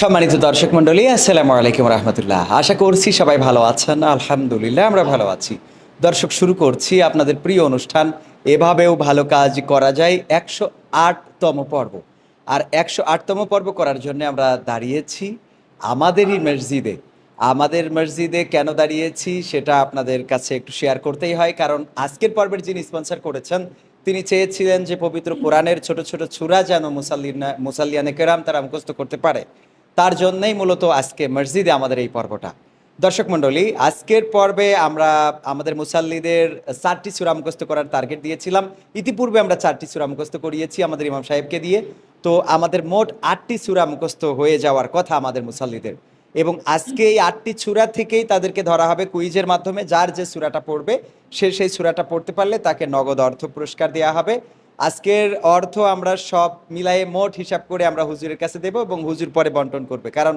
সম্মানিত দর্শক মন্ডলী আসসালামু আলাইকুম রহমতুল্লাহ। আশা করছি সবাই ভালো আছেন। আলহামদুলিল্লাহ, আমরা ভালো আছি। দর্শক, শুরু করছি আপনাদের প্রিয় অনুষ্ঠান, এভাবেও ভালো কাজ করা যায়, একশো আটতম পর্ব। আর একশো আটতম পর্ব করার জন্য আমরা দাঁড়িয়েছি আমাদেরই মসজিদে। আমাদের মসজিদে কেন দাঁড়িয়েছি সেটা আপনাদের কাছে একটু শেয়ার করতেই হয়, কারণ আজকের পর্বের যিনি স্পন্সর করেছেন, তিনি চেয়েছিলেন যে পবিত্র কোরআনের ছোট ছোট ছুরা যেন মুসাল্লিনা, মুসাল্লিয়ানে কেরাম তারা মুখস্থ করতে পারে। তার জন্যই মূলত আজকে মসজিদে আমাদের এই পর্বটা। দর্শক মণ্ডলী, আজকের পর্বে আমরা আমাদের মুসাল্লিদের চারটি সুরা মুখস্থ করার টার্গেট দিয়েছিলাম। ইতিপূর্বে আমরা চারটি সুরা মুখস্থ করিয়েছি আমাদের ইমাম সাহেবকে দিয়ে। তো আমাদের মোট আটটি সুরা মুখস্থ হয়ে যাওয়ার কথা আমাদের মুসাল্লিদের। এবং আজকে এই আটটি সুরা থেকেই তাদেরকে ধরা হবে কুইজের মাধ্যমে। যার যে সুরাটা পড়বে, সে সেই সুরাটা পড়তে পারলে তাকে নগদ অর্থ পুরস্কার দেওয়া হবে। আজকের অর্থ আমরা সব মিলায়ে মোট হিসাব করে আমরা হুজুরের কাছে দেব এবং হুজুর পরে বন্টন করবে। কারণ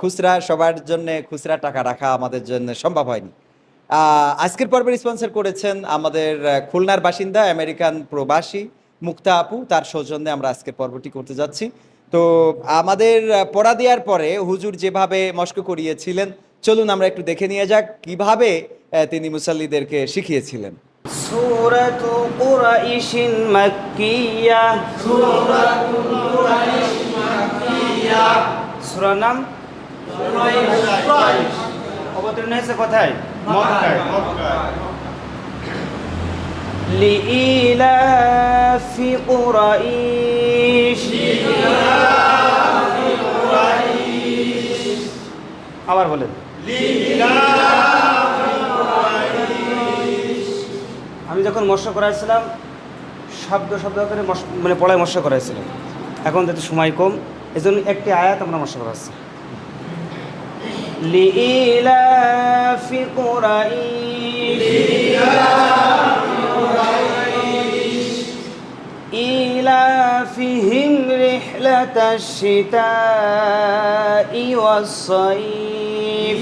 খুচরা সবার জন্য খুচরা টাকা রাখা আমাদের জন্য সম্ভব হয়নি। আজকের পর্বের স্পন্সর করেছেন আমাদের খুলনার বাসিন্দা আমেরিকান প্রবাসী মুক্তা আপু। তার সৌজন্যে আমরা আজকের পর্বটি করতে যাচ্ছি। তো আমাদের পড়া দেওয়ার পরে হুজুর যেভাবে মস্ক করিয়েছিলেন, চলুন আমরা একটু দেখে নিয়ে যাক কীভাবে তিনি মুসাল্লিদেরকে শিখিয়েছিলেন। سورة قريش مكية سورة قريش مكية سورة নাম অবতীর্ণ হয়েছে কোথায় মক্কায় لإيلاف قريش আবার বলেন আমি যখন মৎস্য করাইছিলাম শব্দ শব্দ করে মশ- মানে পড়ায় মৎস্য করাইছিলাম এখন যাতে সময় কম এজন্য একটি আয়াত আমরা মৎস্য করাচ্ছি لإيلاف قريش إيلافهم رحلة الشتاء والصيف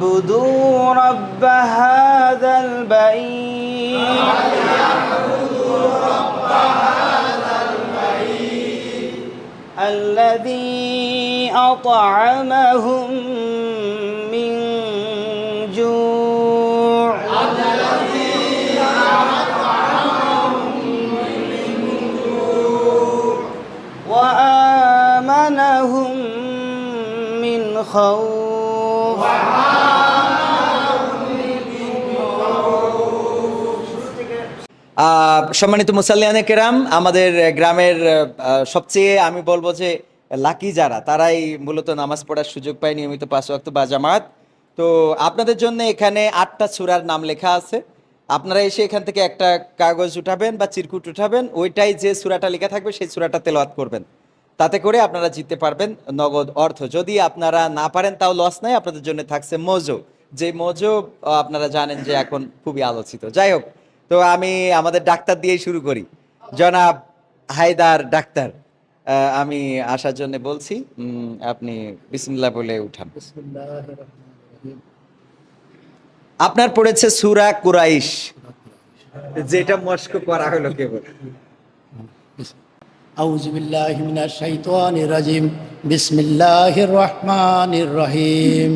فليعبدوا رب هذا البيت. الذي أطعمهم من جوع. وآمنهم من خوف. সম্মানিত মুসাল্লিয়ানে কেরাম, আমাদের গ্রামের সবচেয়ে আমি বলব যে লাকি যারা, তারাই মূলত নামাজ পড়ার সুযোগ পায় নিয়মিত পাঁচ ওয়াক্ত বা জামাত। তো আপনাদের জন্য এখানে আটটা সুরার নাম লেখা আছে। আপনারা এসে এখান থেকে একটা কাগজ উঠাবেন বা চিরকুট উঠাবেন, ওইটাই যে সুরাটা লেখা থাকবে সেই সুরাটা তেলাওয়াত করবেন। তাতে করে আপনারা জিততে পারবেন নগদ অর্থ। যদি আপনারা না পারেন, তাও লস নাই, আপনাদের জন্য থাকছে মোজো। যে মোজো আপনারা জানেন যে এখন খুবই আলোচিত। যাই হোক তো আমি আমাদের ডাক্তার দিয়েই শুরু করি জনাব হায়দার ডাক্তার আহ, আমি আসার জন্য বলছি উম, আপনি বিসমিল্লাহ বলে উঠান আপনার পড়েছে সুরা কুরাইশ যেটা মস্ক করা হলো কেবল أعوذ بالله من الشيطان الرجيم بسم الله الرحمن الرحيم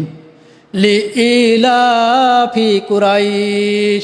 لإيلاف قريش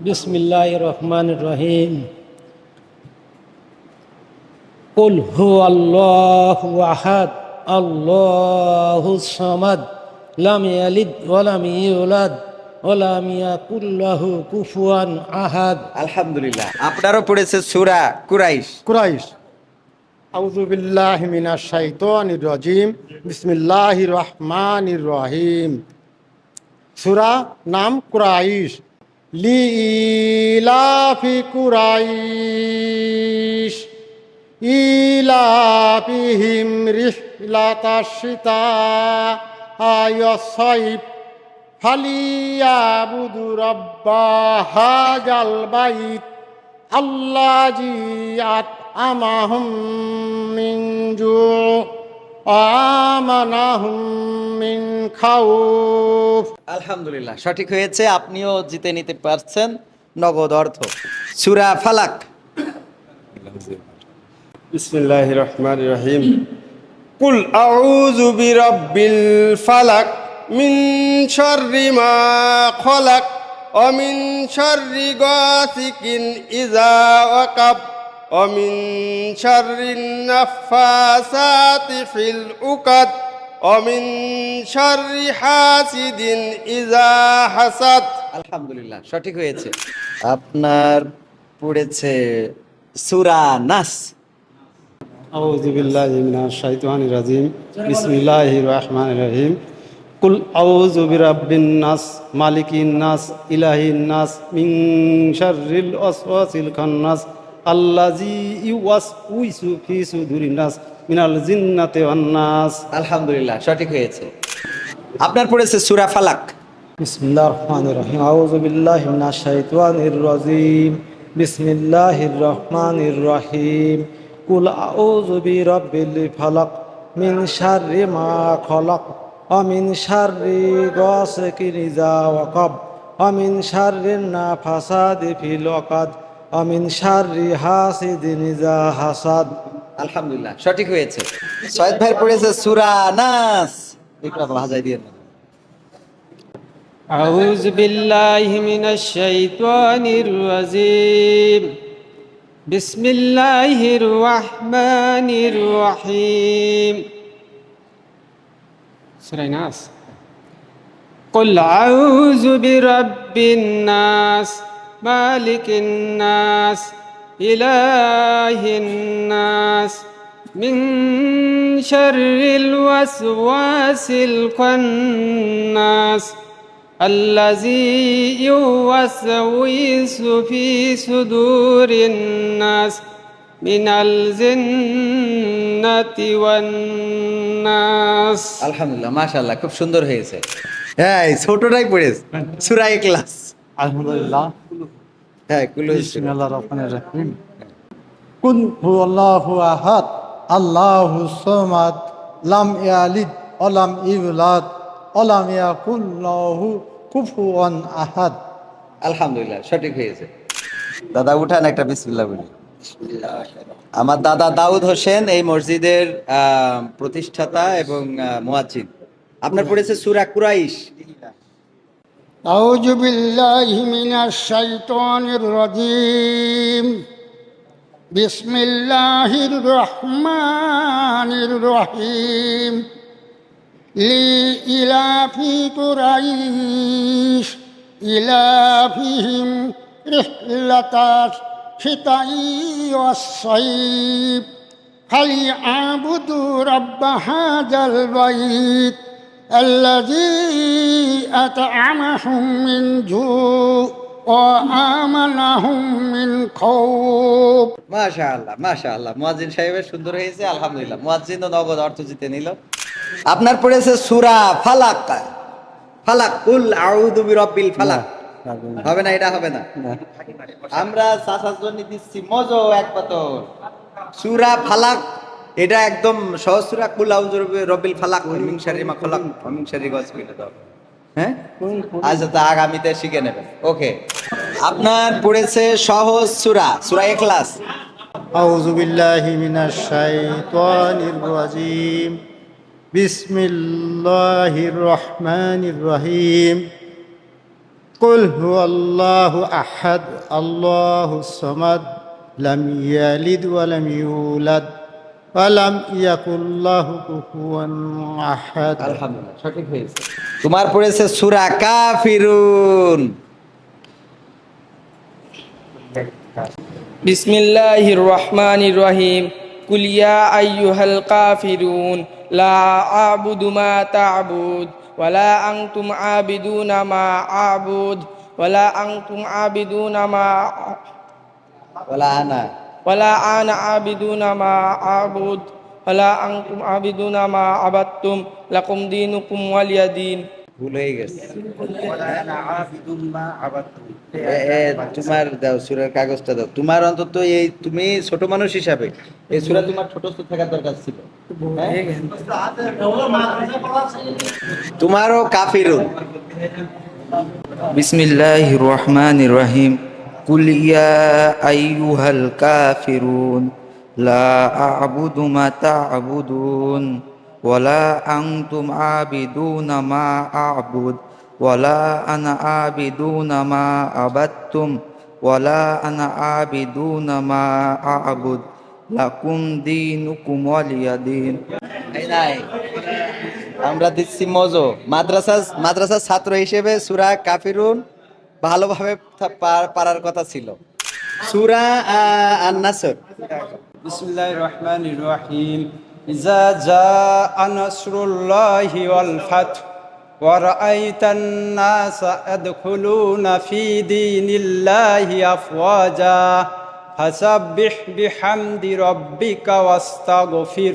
بسم الله الرحمن الرحيم قل هو الله أحد الله الصمد لم يلد ولم يولد ولم يكن له كفوا أحد আলহামদুলিল্লাহ আপনারও পড়েছে সুরা কুরাইশ কুরাইশ আউযু বিল্লাহি মিনাশ শাইতানির রাজিম বিসমিল্লাহির রহমানির রহিম সূরা নাম কুরাইশ লিলাফি কুরাইশ ইলাফিহিম রিহলাতাশিতা আয়সাইব ফালিয়াবুদু রাব্বা হাজাল বাইত আল্লাজি জু' আমানাহুম মিন আলহামদুলিল্লাহ সঠিক হয়েছে আপনিও জিতে নিতে পারছেন নগদ অর্থ। সুরা ফালাক। বিসমিল্লাহ রহমান রহিম। কুল আউযু বিরাব্বিল ফালাক মিন শাররি মা খলাক ওয়া মিন শাররি গাসিকিন ইযা ওয়াকাব। অমিন শরিন্নাফাসাতি ফিল উকাত অমিন শরি হাসিদিন ইজা হাসাত আলহামদুলিল্লাহ সঠিক হয়েছে। আপনার পড়েছে সূরা নাস। আউযু বিল্লাহি মিনাশ শাইতানির রাজিম। রহিম। কুল আউযু নাস মালিকিন নাস ইলাহিন নাস মিন শাররিল আল্লাজি ইউয়াস উইসু ফি সুদুরিনাস মিনাল জিন্নাতে ওয়ান্নাস আলহামদুলিল্লাহ সঠিক হয়েছে। আপনার পড়েছে সূরা ফালাক। বিসমিল্লাহির রহমানির রহিম আউযু বিল্লাহি মিনাশ শাইতানির রাজিম বিসমিল্লাহির রহমানির রহিম কুল আউযু বিরাব্বিল ফালাক মিন শাররি মা খলাক ওয়া মিন শাররি গাসিকিন ইযা ওয়াকাব ওয়া মিন শাররিন ومن شر حاسد إذا حسد আলহামদুলিল্লাহ সঠিক হয়েছে সৈয়দ ভাই পড়েছে সুরা নাস একটু ভাজাই দিয়ে না أعوذ بالله من الشيطان الرجيم بسم الله الرحمن الرحيم سورة ناس قل أعوذ برب الناس مالك الناس إله الناس من شر الوسواس الخناس الذي يوسوس في صدور الناس من الجنة والناس আলহামদুলিল্লাহ মাশাআল্লাহ খুব সুন্দর হয়েছে হ্যাঁ এই ছোটটাই পড়েছে সুরা ক্লাস الحمد لله হ্যাঁ আল্লাহু আলহামদুলিল্লাহ সঠিক হয়েছে। দাদা উঠান একটা বিসমিল্লাহ বলি। আমার দাদা দাউদ হোসেন এই মসজিদের প্রতিষ্ঠাতা এবং মুয়াজ্জিন। আপনার পড়েছে সুরা কুরাইশ। أعوذ بالله من الشيطان الرجيم. بسم الله الرحمن الرحيم. لإلاف قريش إلافهم رحلة الشتاء والصيف فليعبدوا رب هذا البيت؟ الذي أطعمهم من جوع وآمنهم من خوف মাশাআল্লাহ মাশাআল্লাহ মুয়াজ্জিন সাহেবের সুন্দর হয়েছে আলহামদুলিল্লাহ মুয়াজ্জিন ও নগদ অর্থ জিতে নিল আপনার পড়েছে সুরা ফালাক ফালাক কুল আউযু বিরাব্বিল ফালাক হবে না এটা হবে না আমরা চাচার জন্য দিচ্ছি মজো এক পাতর সুরা ফালাক এটা একদম সহজ সুরা কুল আউযু রব্বিল ফালাক মিন শাররি মা খলাক ওয়া মিন শাররি গাসিকিন ইযা ওয়াকাব। হ্যাঁ আজ তো আগামীতে শিখে নেবেন ওকে আপনার পড়েছে সহজ সুরা সুরা ইখলাস أعوذ بالله من الشيطان الرجيم بسم الله الرحمن الرحيم قل هو الله أحد الله الصمد لم يلد ولم يولد Alhamdulillahuku an mahat. Alhamdulillah. Kamar pura surah kafirun. Bismillahirrahmanirrahim. Kulia ya ayuhal kafirun. La abudu ma taabud. Walla ang tum abidu abud. Walla ang tum abidu nama. Walla. ولا أنا عابدون ما أعبد ولا أنتم عابدون ما عبدتم لكم دينكم ولي دين ভুল হয়ে গেছে এ- এ, তোমার দাও সুরার কাগজটা দাও তোমার অন্তত এই তুমি ছোট মানুষ হিসাবে এই সুরা তোমার ছোট ছোট থাকার দরকার ছিল হ্যাঁ? তোমারও কাফিরুন বিসমিল্লাহির রহমানির রহিম আইয়ুহাল কাফিরুন, লা আ'বুদু মা তা'বুদুন ওয়ালা আনতুম আবিদুনা মা আ'বুদ ওয়ালা আনা আবিদুনা মা আবাদতুম ওয়ালা আনা আবিদুনা মা আ'বুদ, লাকুম দীনুকুম ওয়ালিয়া দীন এই নাই। আমরা দিচ্ছি মজো। মাদ্রাসা মাদ্রাসার ছাত্র হিসেবে সুরা কাফিরুন ভালোভাবে থা- পার- পারার কথা ছিল সুরা আন্নাসর بسم الله الرحمن الرحيم إذا جاء نصر الله والفتح ورأيت الناس يدخلون في دين الله أفواجا فسبح بحمد ربك واستغفر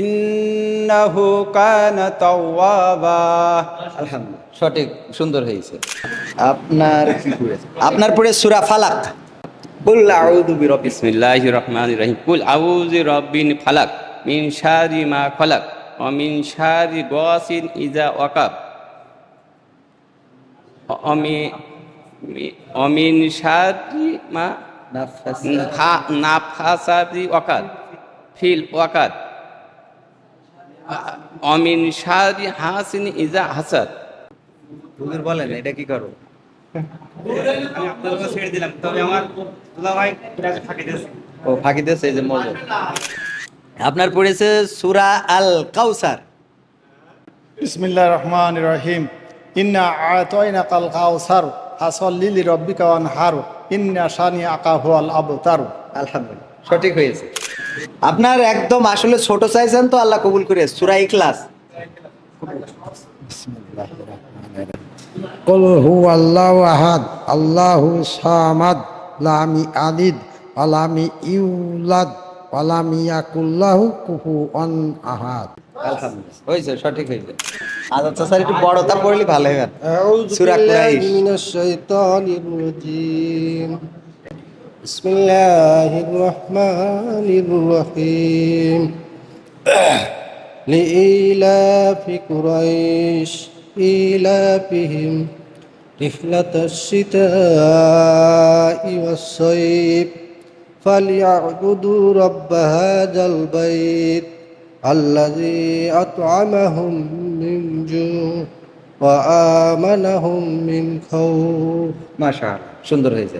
ইন্নাহু কানা তাওয়াবা। আলহামদুলিল্লাহ। সঠিক সুন্দর হয়েছে। আপনার আপনার পরে সূরা ফালাক। কুল আউযু বিরাব্বি বিসমিল্লাহির রহমানির রহিম। কুল আউযু রাব্বিন ফালাক মিন শারি মা খালাক ওয়া মিন শারি গাসিন ইযা ওয়াকাব। অমি অমিন শারি মা নাফাসাতি। ওয়াকাদ ফিল ওয়াকাত অমিন শারি হাসিন ইজা হাসাদ। হুজুর বলেন এটা কি করো? আমি আপনাদের ছেড়ে দিলাম তবে আমার দুলা ভাই ফাঁকি দিয়েছে। ও ফাঁকি দিয়েছে এই যে মজো আপনার পড়েছে সুরা আল কাউসার বিসমিল্লাহ রহমান রহিম। ইন্না আতয়না কাল কাউসার ফাসল্লি লিরাব্বিকা ওয়ানহার। ইন্না শানি আকা হুয়াল আবতার। আলহামদুলিল্লাহ। সঠিক হয়েছে আপনার একদম আসলে ছোট চাইছেন তো আল্লাহ কবুল করে সুরা ইখলাস قل هو الله أحد الله الصمد لم يلد ولم يولد ولم يكن له كفوا أحد আলহামদুলিল্লাহ হয়েছে সঠিক হয়েছে আচ্ছা স্যার একটু বড়টা পড়লে ভালো হবে أعوذ سورة بالله قريش. من الشيطان الرجيم بسم الله الرحمن الرحيم لإيلاف قريش إيلافهم رحلة الشتاء والصيف فليعبدوا رب هذا البيت الذي أطعمهم من جوع وآمنهم من خوف মাশা সুন্দর হয়েছে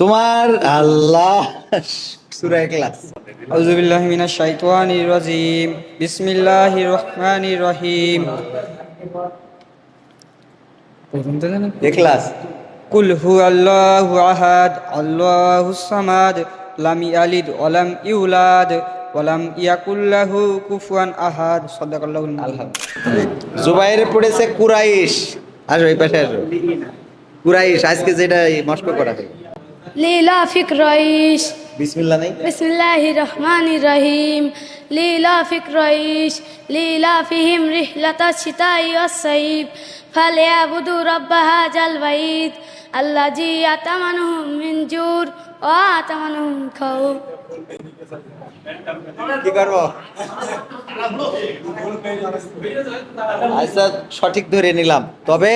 তোমার আল্লাহ। সূরা ইখলাস আউযু বিল্লাহি মিনাশ শাইতানির রাজিম। বিসমিল্লাহির রহমানির রহিম। ইখলাস কুল হুয়াল্লাহু আহাদ আল্লাহুস সামাদ লাম ইয়ালিদ ওয়া লাম ইউলাদ ওয়ালাম ইয়াকুল্লাহু কুফুয়ান আহাদ। সাদাকাল্লাহু আলহাম জুবাইরে পড়েছে কুরাইশ। আর এই পাশে আসো। কুরাইশ আজকে যেটা মস্কো করা হয়। লীলা ফিক রইস বিসমিল্লাহ নেই? বিসমিল্লাহ রহমান রহিম। লীলা ফিক রইস লীলা ফিহিম রিহলাতা শিতাই ওয়াসাইব ফালিয়াবুদু রব্ব হাজাল বাইত। আল্লাজি আতামানুহুম মিন জুর ও আতামানুহুম খাউফ কি করব? আচ্ছা সঠিক ধরে নিলাম। তবে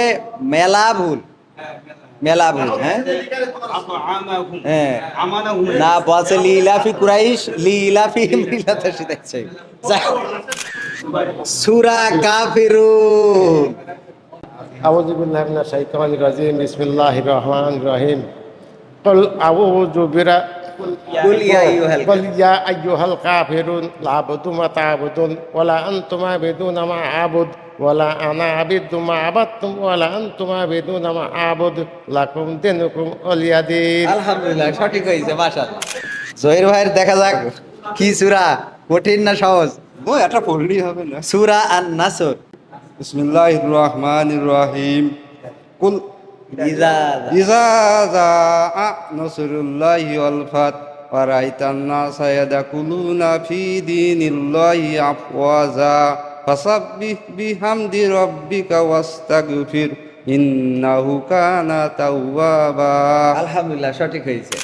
মেলা ভুল। মেলা ভুল হ্যাঁ হ্যাঁ না বলছে লিলাফি কুরাইশ লিলাফি মিলাতে শিখাচ্ছে সুরা কাফিরুন أعوذ بالله من الشيطان الرجيم بسم الله الرحمن الرحيم قل أعوذ برب قل يا أيها قل يا أيها الكافرون لا أعبد ما تعبدون ولا أنتم عابدون ما أعبد ولا أنا عبد ما عبدتم ولا أنتم عابدون ما أعبد لكم دينكم ولي دين আলহামদুলিল্লাহ সঠিক হয়েছে মাশাআল্লাহ জহির ভাইয়ের দেখা যাক কি সূরা কঠিন না সহজ ও এটা পড়লেই হবে না সূরা আন নাসর বিসমিল্লাহির রহমানির রহিম কুল ইজা ইজা জাআ নাসরুল্লাহি ওয়াল ফাত। ওয়া রাআইতান নাসা ইয়াদখুলুনা ফি দীনিল্লাহি আফওয়াজা। ফাসাব্বিহ বিহামদি রাব্বিকা ওয়াস্তাগফির। ইন্নাহু কানা তাওয়াবা। আলহামদুলিল্লাহ সঠিক হয়েছে।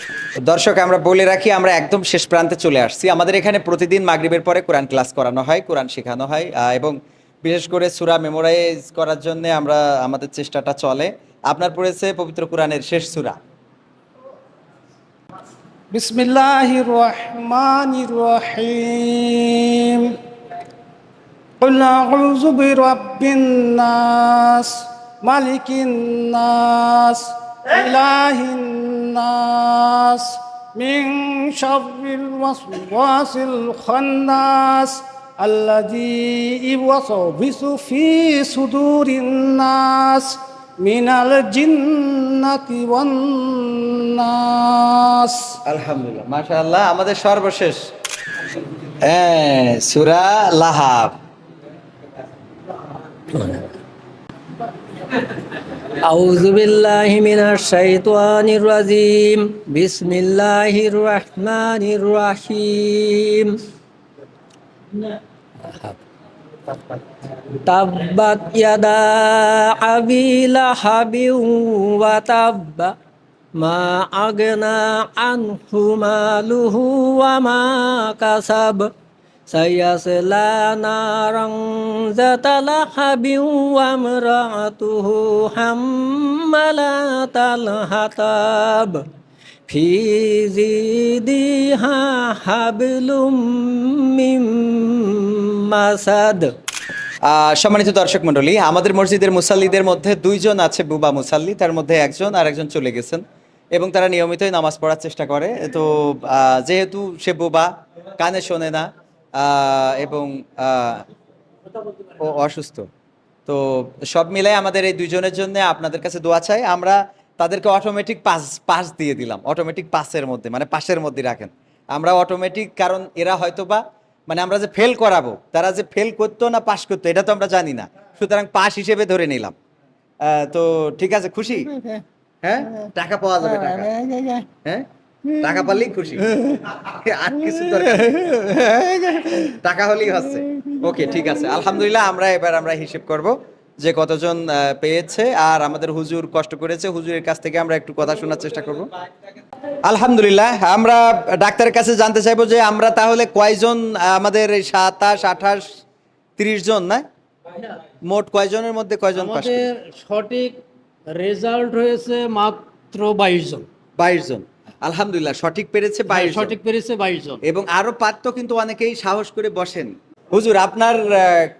দর্শক আমরা বলে রাখি আমরা একদম শেষ প্রান্তে চলে আসছি। আমাদের এখানে প্রতিদিন মাগরিবের পরে কোরআন ক্লাস করানো হয় কোরআন শেখানো হয় এবং বিশেষ করে সুরা মেমোরাইজ করার জন্য আমরা আমাদের চেষ্টাটা চলে আপনার পড়েছে পবিত্র কোরআনের শেষ সুরা بسم الله الرحمن الرحيم قل أعوذ برب الناس ملك الناس إله الناس من شر الوسواس الخناس الذي يوسوس في صدور الناس من الجنة والناس আলহামদুলিল্লাহ মাশাআল্লাহ আমাদের সর্বশেষ হ্যাঁ সুরা Lahab أعوذ بالله من الشيطان الرجيم بسم الله الرحمن الرحيم Tabbat yada abila lahabin wa tabba ma agna anhu maluhu wa ma kasab. Sayasla narang zatala lahabin wa mra'atuhu hammalatal hatab في زيدها حبل من مسد আহ, সম্মানিত দর্শক মণ্ডলী আমাদের মসজিদের মুসাল্লিদের মধ্যে দুইজন আছে বুবা মুসাল্লি তার মধ্যে একজন আর একজন চলে গেছেন এবং তারা নিয়মিতই নামাজ পড়ার চেষ্টা করে তো আহ, যেহেতু সে বুবা কানে শোনে না আহ, এবং আহ, ও অসুস্থ তো সব মিলাই আমাদের এই দুইজনের জন্য আপনাদের কাছে দোয়া চাই আমরা তাদেরকে অটোমেটিক পাস পাস দিয়ে দিলাম। অটোমেটিক পাসের মধ্যে মানে পাসের মধ্যে রাখেন। আমরা অটোমেটিক কারণ এরা হয়তো বা মানে আমরা যে ফেল করাবো তারা যে ফেল করতো না পাস করতো এটা তো আমরা জানি না। সুতরাং পাস হিসেবে ধরে নিলাম। তো ঠিক আছে খুশি? হ্যাঁ? টাকা পাওয়া যাবে টাকা। হ্যাঁ টাকা পারলেই খুশি। আর কিছু টাকা হলেই হচ্ছে। ওকে ঠিক আছে। আলহামদুলিল্লাহ আমরা এবার আমরা হিসেব করব। যে কতজন পেয়েছে আর আমাদের হুজুর কষ্ট করেছে। হুজুরের কাছ থেকে আমরা একটু কথা শোনার চেষ্টা করব। আলহামদুলিল্লাহ আমরা ডাক্তারের কাছে জানতে চাইব যে আমরা তাহলে কয়জন আমাদের সাতাশ আঠাশ তিরিশ জন না? মোট কয়জনের মধ্যে কয়জন আমাদের সঠিক রেজাল্ট হয়েছে মাত্র বাইশ জন। বাইশ জন। আলহামদুলিল্লাহ সঠিক পেরেছে বাইশ হ্যাঁ, সঠিক পেরেছে বাইশ জন। এবং আরও পারত কিন্তু অনেকেই সাহস করে বসেন। হুজুর আপনার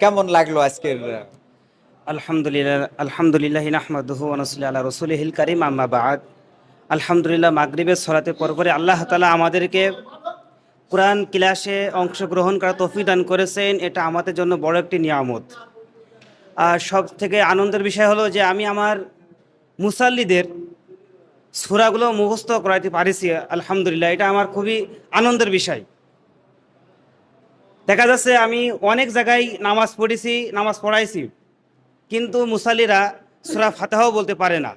কেমন লাগল আজকের আলহামদুলিল্লাহ আলহামদুলিল্লাহ নাহমাদুহু ওয়ানসলি আল্লাহ রসুলহিল করিম বাদ। আলহামদুলিল্লাহ, মাগরিবের সলাতে পরপরে আল্লাহ তালা আমাদেরকে কোরআন ক্লাসে অংশগ্রহণ করা তফি দান করেছেন। এটা আমাদের জন্য বড় একটি নিয়ামত। আর সব থেকে আনন্দের বিষয় হলো যে আমি আমার মুসাল্লিদের সুরাগুলো মুখস্থ করাইতে পারিছি, আলহামদুলিল্লাহ। এটা আমার খুবই আনন্দের বিষয়। দেখা যাচ্ছে আমি অনেক জায়গায় নামাজ পড়েছি, নামাজ পড়াইছি। কিন্তু মুসাল্লিরা সুরা ফাতাহাও বলতে পারে না।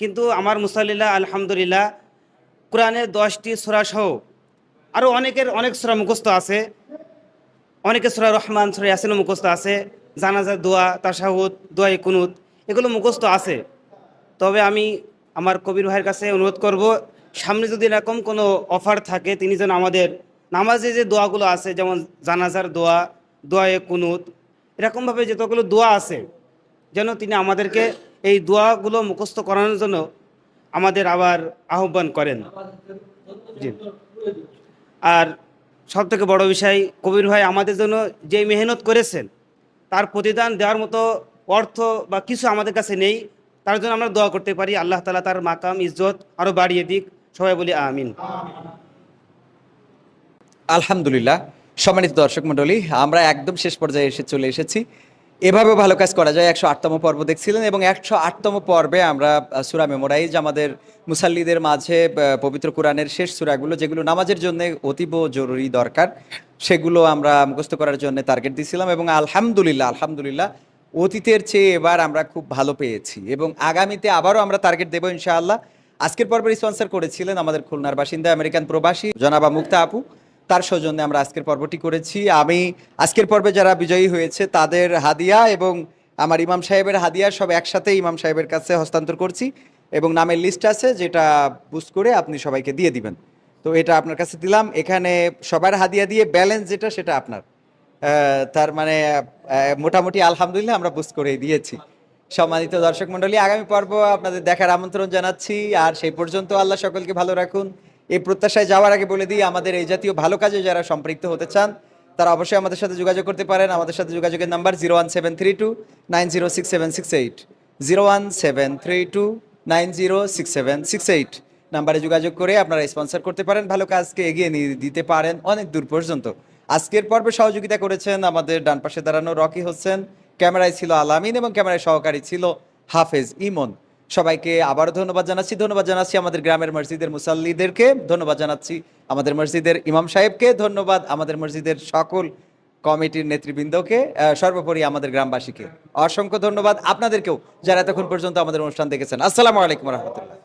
কিন্তু আমার মুসাল্লিরা, আলহামদুলিল্লাহ কোরআনের দশটি সুরা সহ আরও অনেকের অনেক সুরা মুখস্থ আছে। অনেকের সুরা রহমান, সুরা ইয়াসিনও মুখস্থ আছে। জানাজার দোয়া, তাশাহুদ, দোয়া কুনুত, এগুলো মুখস্থ আছে। তবে আমি আমার কবির ভাইয়ের কাছে অনুরোধ করব, সামনে যদি এরকম কোনো অফার থাকে, তিনি যেন আমাদের নামাজে যে দোয়াগুলো আছে, যেমন জানাজার দোয়া দোয়ায়ে কুনুত, এরকমভাবে যতগুলো দোয়া আছে যেন তিনি আমাদেরকে এই দোয়াগুলো মুখস্থ করানোর জন্য আমাদের আবার আহ্বান করেন। জি। আর সব থেকে বড় বিষয়, কবির ভাই আমাদের জন্য যে মেহনত করেছেন, তার প্রতিদান দেওয়ার মতো অর্থ বা কিছু আমাদের কাছে নেই, তার জন্য আমরা দোয়া করতে পারি। আল্লাহ তালা তার মাকাম, ইজ্জত আরও বাড়িয়ে দিক। সবাই বলি আমিন। আলহামদুলিল্লাহ। সম্মানিত দর্শক মণ্ডলী, আমরা একদম শেষ পর্যায়ে এসে চলে এসেছি। এভাবেও ভালো কাজ করা যায়। একশো আটতম পর্ব দেখছিলেন এবং একশো আটতম পর্বে আমরা সুরা মেমোরাইজ, আমাদের মুসাল্লিদের মাঝে পবিত্র কোরআনের শেষ সুরাগুলো, যেগুলো নামাজের জন্য অতীব জরুরি দরকার, সেগুলো আমরা মুখস্থ করার জন্য টার্গেট দিয়েছিলাম এবং আলহামদুলিল্লাহ আলহামদুলিল্লাহ অতীতের চেয়ে এবার আমরা খুব ভালো পেয়েছি এবং আগামীতে আবারও আমরা টার্গেট দেবো ইনশাআল্লাহ। আজকের পর্বে স্পন্সর করেছিলেন আমাদের খুলনার বাসিন্দা, আমেরিকান প্রবাসী জনাবা মুক্তা আপু। তার সৌজন্যে আমরা আজকের পর্বটি করেছি। আমি আজকের পর্বে যারা বিজয়ী হয়েছে, তাদের হাদিয়া এবং আমার ইমাম সাহেবের হাদিয়া সব একসাথে ইমাম সাহেবের কাছে হস্তান্তর করছি এবং নামের লিস্ট আছে যেটা বুস্ট করে আপনি সবাইকে দিয়ে দিবেন। তো এটা আপনার কাছে দিলাম। এখানে সবার হাদিয়া দিয়ে ব্যালেন্স যেটা, সেটা আপনার। তার মানে মোটামুটি আলহামদুলিল্লাহ আমরা বুস্ট করে দিয়েছি। সম্মানিত দর্শক মণ্ডলী, আগামী পর্ব আপনাদের দেখার আমন্ত্রণ জানাচ্ছি। আর সেই পর্যন্ত আল্লাহ সকলকে ভালো রাখুন। এই প্রত্যাশায় যাওয়ার আগে বলে দিই, আমাদের এই জাতীয় ভালো কাজে যারা সম্পৃক্ত হতে চান, তারা অবশ্যই আমাদের সাথে যোগাযোগ করতে পারেন। আমাদের সাথে যোগাযোগের number zero one seven three two nine zero six seven six eight. Zero one seven three two nine zero six seven six eight. নাম্বারে যোগাযোগ করে আপনারা স্পন্সর করতে পারেন, ভালো কাজকে এগিয়ে নিয়ে দিতে পারেন অনেক দূর পর্যন্ত। আজকের পর্বে সহযোগিতা করেছেন আমাদের ডান পাশে দাঁড়ানো রকি হোসেন। ক্যামেরায় ছিল আলামিন এবং ক্যামেরায় সহকারী ছিল হাফেজ ইমন। সবাইকে আবারও ধন্যবাদ জানাচ্ছি। ধন্যবাদ জানাচ্ছি আমাদের গ্রামের মসজিদের মুসাল্লিদেরকে। ধন্যবাদ জানাচ্ছি আমাদের মসজিদের ইমাম সাহেবকে। ধন্যবাদ আমাদের মসজিদের সকল কমিটির নেতৃবৃন্দকে সর্বোপরি আমাদের গ্রামবাসীকে। অসংখ্য ধন্যবাদ আপনাদেরকেও যারা এতক্ষণ পর্যন্ত আমাদের অনুষ্ঠান দেখেছেন। আসসালামু আলাইকুম রহমতুল্লাহ।